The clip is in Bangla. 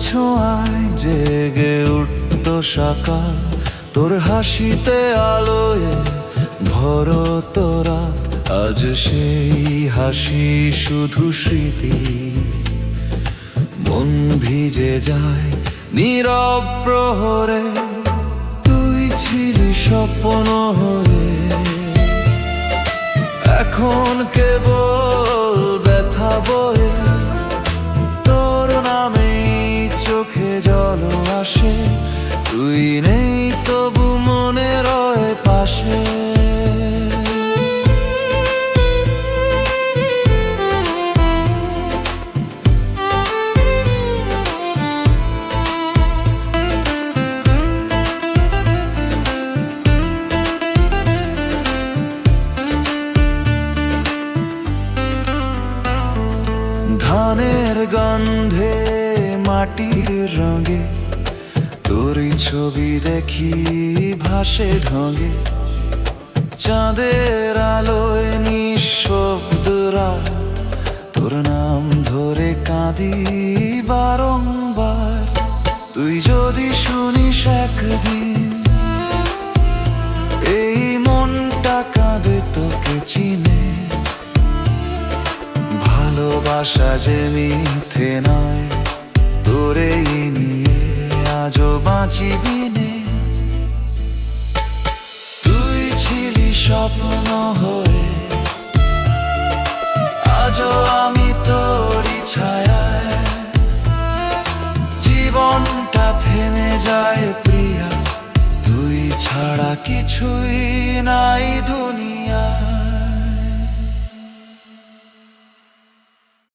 ছোঁয়ায় জেগে উঠত সকাল। তোর হাসিতে আলোয় ভরো তোরা আজ সেই হাসি শুধু স্মৃতি। মন ভিজে যায় নীরব প্রহরে। তুই ছিলি স্বপ্ন হয়ে। এখন কেবল আসে তুই নেই তবু মনে রয়ে পাশে। ধানের গন্ধে মাটির রঙে ছবি দেখি ভাসে ঢঙে। চাঁদের আলোয় নিঃশব্দ রাত। তোর নাম ধরে কাঁদি বারংবার। তুই যদি শুনিস একদিন, এই মনটা কাঁদে তোকে চিনে। ভালোবাসা যে মিথে নয় আজও বাঁচিবি নে তুই ছিলি স্বপ্ন হয়ে। আজও আমি তোরই ছায়ায়। জীবনটা থেমে যায় প্রিয়া। তুই ছাড়া কিছুই নাই দুনিয়া